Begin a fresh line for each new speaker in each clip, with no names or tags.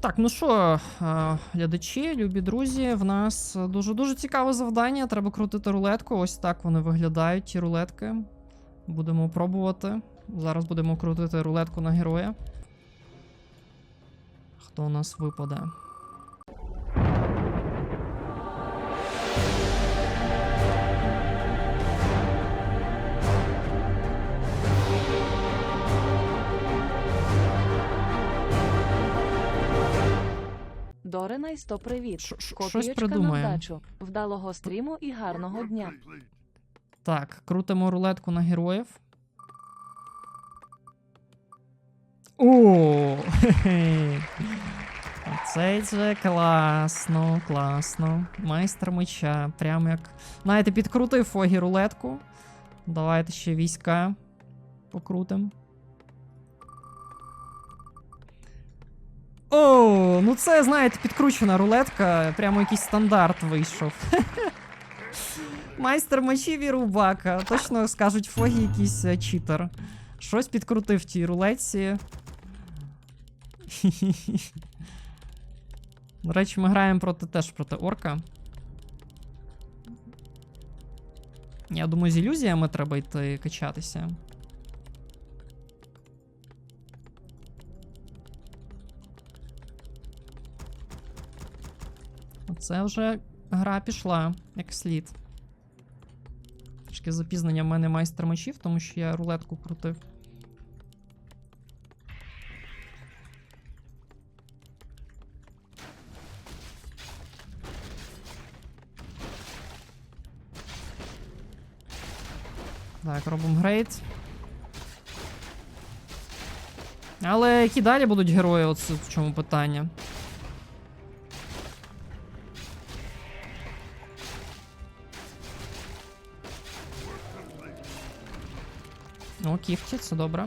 Так, ну що, е, глядачі, любі друзі, в нас дуже-дуже цікаве завдання. Треба крутити рулетку. Ось так вони виглядають, ті рулетки. Будемо пробувати. Зараз будемо крутити рулетку на героя. Хто у нас випаде?
Дорина й сто привіт. Копієчка на
придумаємо.
вдачу. Вдалого стріму і гарного дня.
Так, крутимо рулетку на героїв. О! хе-хе. Це класно, класно. Майстер меча. Прям як. Знаєте, підкрутив Фогі рулетку. Давайте ще війська покрутим. О, ну це, знаєте, підкручена рулетка. Прямо якийсь стандарт вийшов. Майстер мечів і рубака. Точно скажуть Фогі якийсь е, читер. Щось підкрутив в тій рулетці. До речі, ми граємо проти теж проти орка. Я думаю, з ілюзіями треба йти качатися. Оце вже гра пішла, як слід. Трішки запізнення в мене майстер мечів, тому що я рулетку крутив. Так, робимо грейд. Але які далі будуть герої, оце в чому питання. О, кіфті, це добре.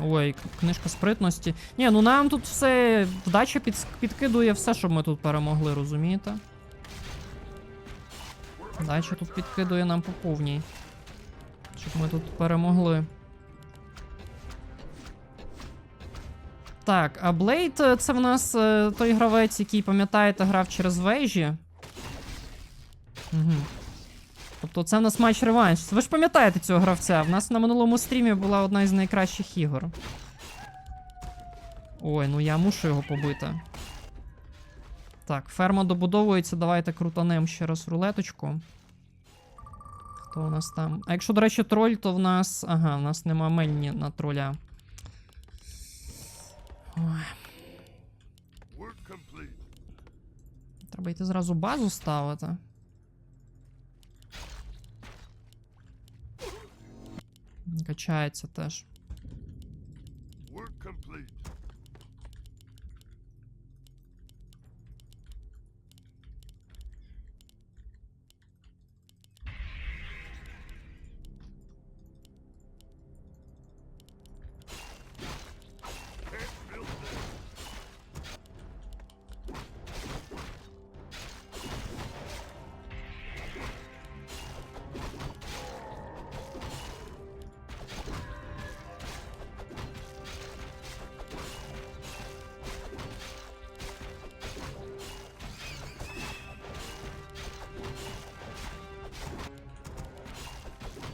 Ой, книжка спритності. Ні, ну нам тут все. Вдача під, підкидує все, щоб ми тут перемогли, розумієте? Вдача тут підкидує нам по повній. Щоб ми тут перемогли. Так, а Блейд е, це в нас е, той гравець, який, пам'ятаєте, грав через вежі. Угу. Тобто це в нас матч реванш. Ви ж пам'ятаєте цього гравця? В нас на минулому стрімі була одна із найкращих ігор. Ой, ну я мушу його побити. Так, ферма добудовується, давайте крутанем ще раз рулеточку. Хто у нас там? А якщо, до речі, троль, то в нас. Ага, в нас нема менні на троля. Ой. Треба йти зразу базу ставити. Качається теж.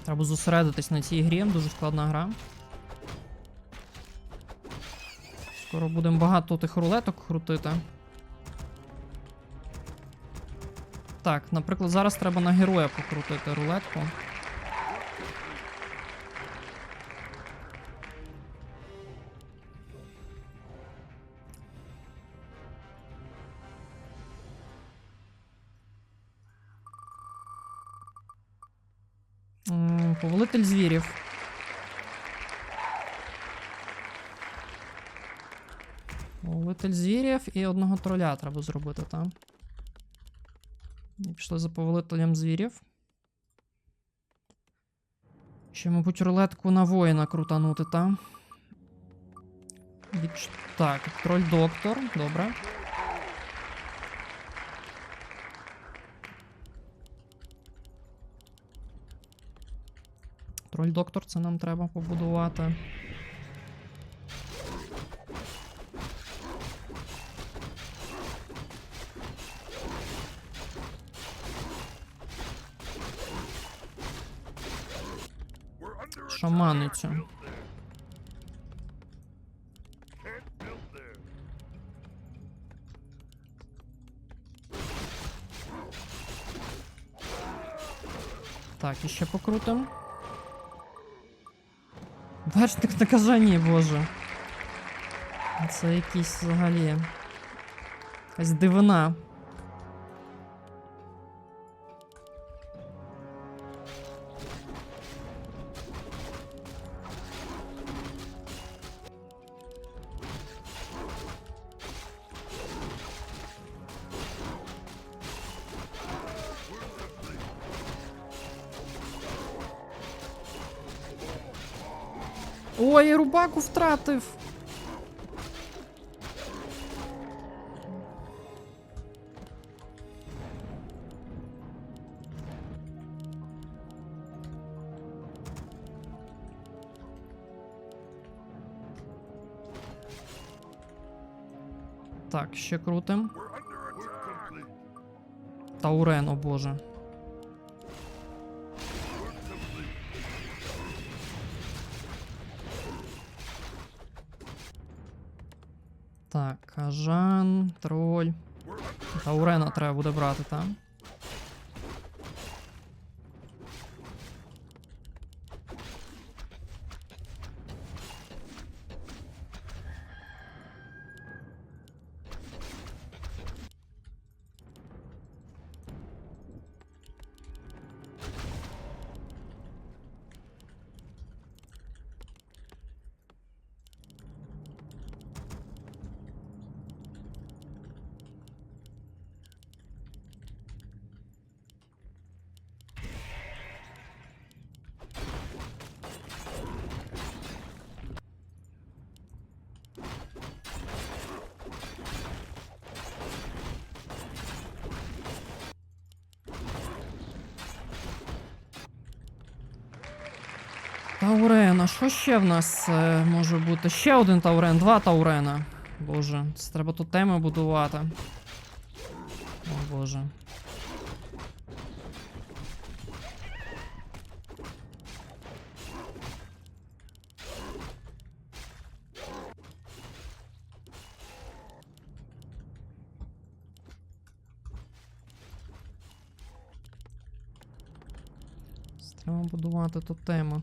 Треба зосередитись на цій грі, дуже складна гра. Скоро будемо багато тих рулеток крутити. Так, наприклад, зараз треба на героя покрутити рулетку. Повелитель звірів. Повелитель звірів і одного троля треба зробити там. Пішли за повелителем звірів. Ще, мабуть, рулетку на воїна крутанути там. Так, троль доктор, добре. Троль доктор, це нам треба побудувати. Шаманицю. Так, іще покрутим. Вершник наказання, боже. Це якісь взагалі. Якась дивина. Ой, рубаку втратив. Так, ще крутим. Таурен, о боже. Так, кажан, троль. Таурена треба буде брати, так? Таурена, що ще в нас е, може бути? Ще один Таурен, два Таурена. Боже, це треба тут теми будувати. О боже. Треба будувати тут тему.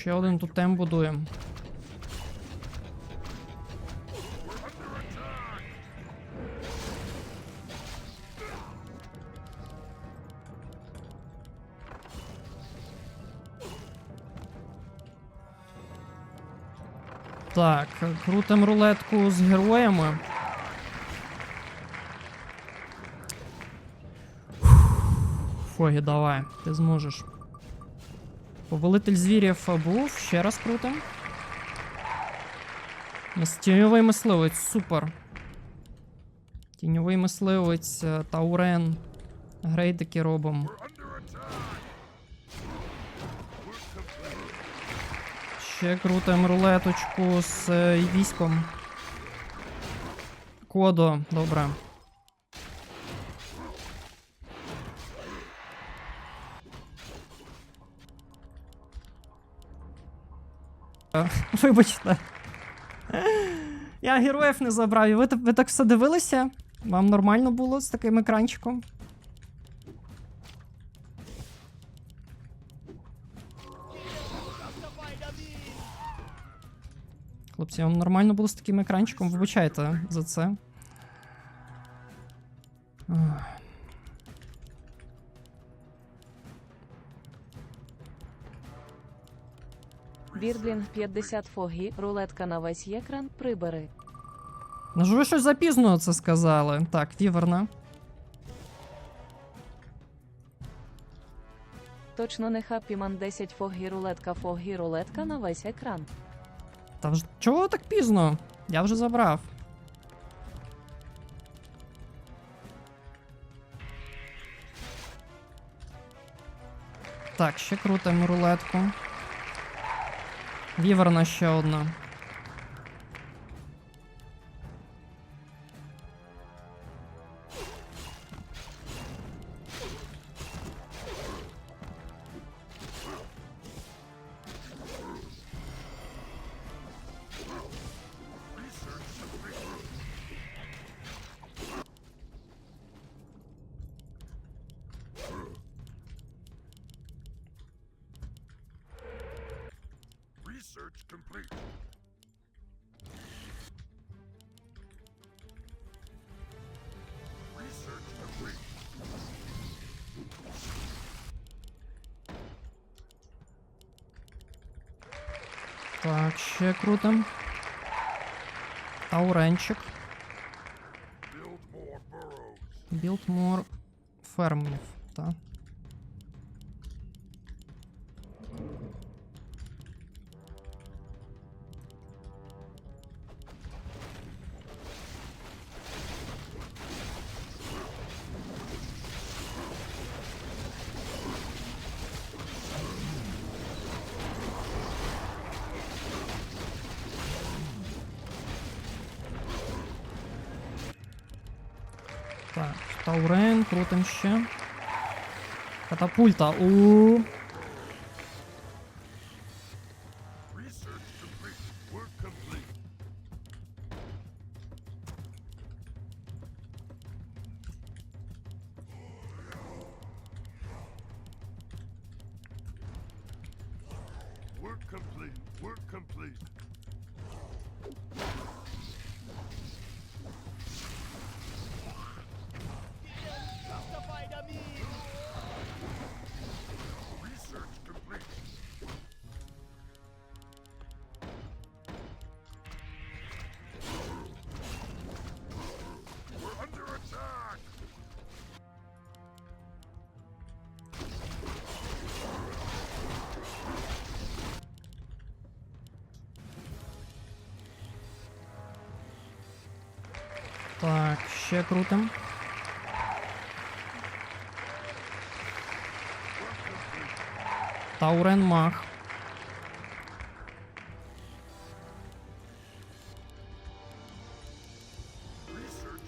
Ще один тут тем будуємо. Так, крутим рулетку з героями. Фогі, давай, ти зможеш. Повелитель звірів був, ще раз крутим. У Тіньовий мисливець, супер. Тіньовий мисливець, е, Таурен. Грейдики робимо. Ще крутим рулеточку з е, військом. Кодо, добре. Вибачте. Я героїв не забрав. І Ви, ви так все дивилися? Вам нормально було з таким екранчиком? Хлопці, вам нормально було з таким екранчиком? Вибачайте за це.
Бірдлінг 50 фогі, рулетка на весь екран, прибери.
Ну ж ви щось запізно це сказали. Так, віверна.
Точно не Хаппіман 10 фогі, рулетка фогі, рулетка на весь екран.
Та ж чого так пізно? Я вже забрав. Так, ще крутимо рулетку. Віверна ще одна.
Research complete. Research complete.
Так, ще крутим. Тауренчик.
Build more
фермів. Так. Таурен, крутим ще. Катапульта. У.
Complete. Work complete.
Так, ще крутим. Таурен мах.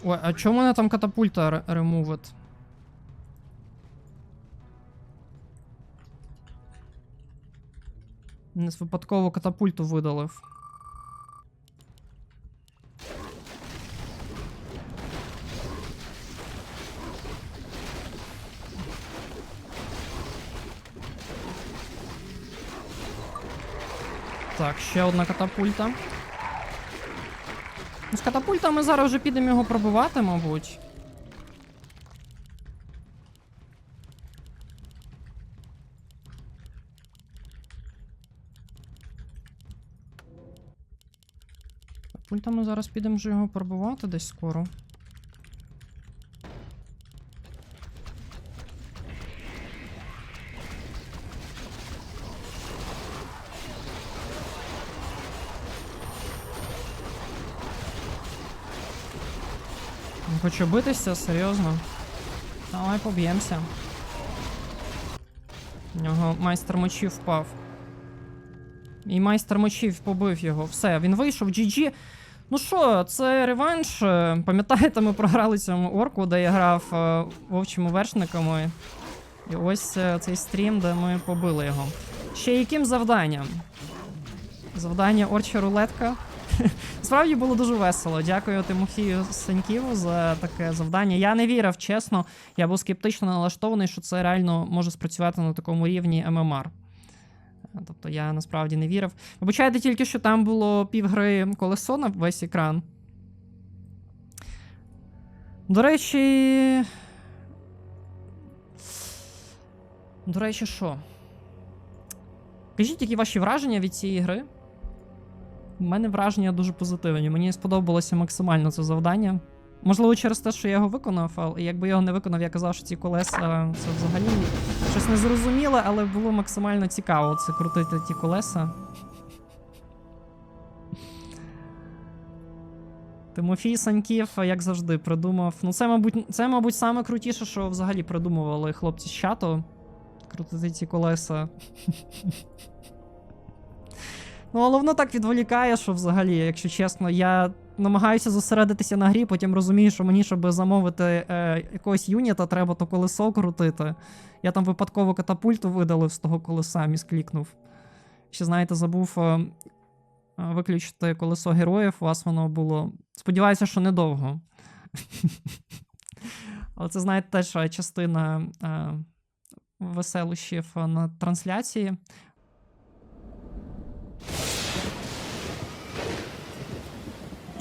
Ой, а чому мене там катапульта ре- ремувить? Випадково катапульту видалив. Так, ще одна катапульта. Ну, З катапульта ми зараз вже підемо його пробивати, мабуть. Катапульта ми зараз підемо вже його пробивати десь скоро. Не Хочу битися, серйозно. Давай поб'ємося. У нього майстер мечів впав. І майстер мечів побив його. Все, він вийшов, GG. Ну що, це реванш. Е, Пам'ятаєте, ми програли цьому орку, де я грав е, вовчими вершниками. І ось е, цей стрім, де ми побили його. Ще яким завданням? Завдання Орча рулетка. Справді було дуже весело. Дякую Тимофію Саньківу за таке завдання. Я не вірив, чесно. Я був скептично налаштований, що це реально може спрацювати на такому рівні ММР. Тобто я насправді не вірив. Вибачайте тільки, що там було півгри колесо на весь екран. До речі. До речі, що? Кажіть, які ваші враження від цієї гри? У мене враження дуже позитивні. Мені сподобалося максимально це завдання. Можливо, через те, що я його виконав, але якби його не виконав, я казав, що ці колеса це взагалі щось незрозуміле, але було максимально цікаво це крутити ті колеса. Тимофій Саньків, як завжди, придумав. Ну, це, мабуть, це, мабуть, саме крутіше, що взагалі придумували хлопці з чату. Крутити ці колеса. Ну, але воно так відволікає, що взагалі, якщо чесно, я намагаюся зосередитися на грі, потім розумію, що мені, щоб замовити е, якогось юніта, треба то колесо крутити. Я там випадково катапульту видалив з того колеса, місклікнув. Ще, знаєте, забув е, е, виключити колесо героїв, у вас воно було. Сподіваюся, що недовго. Але це, знаєте, теж частина е, веселощів на трансляції.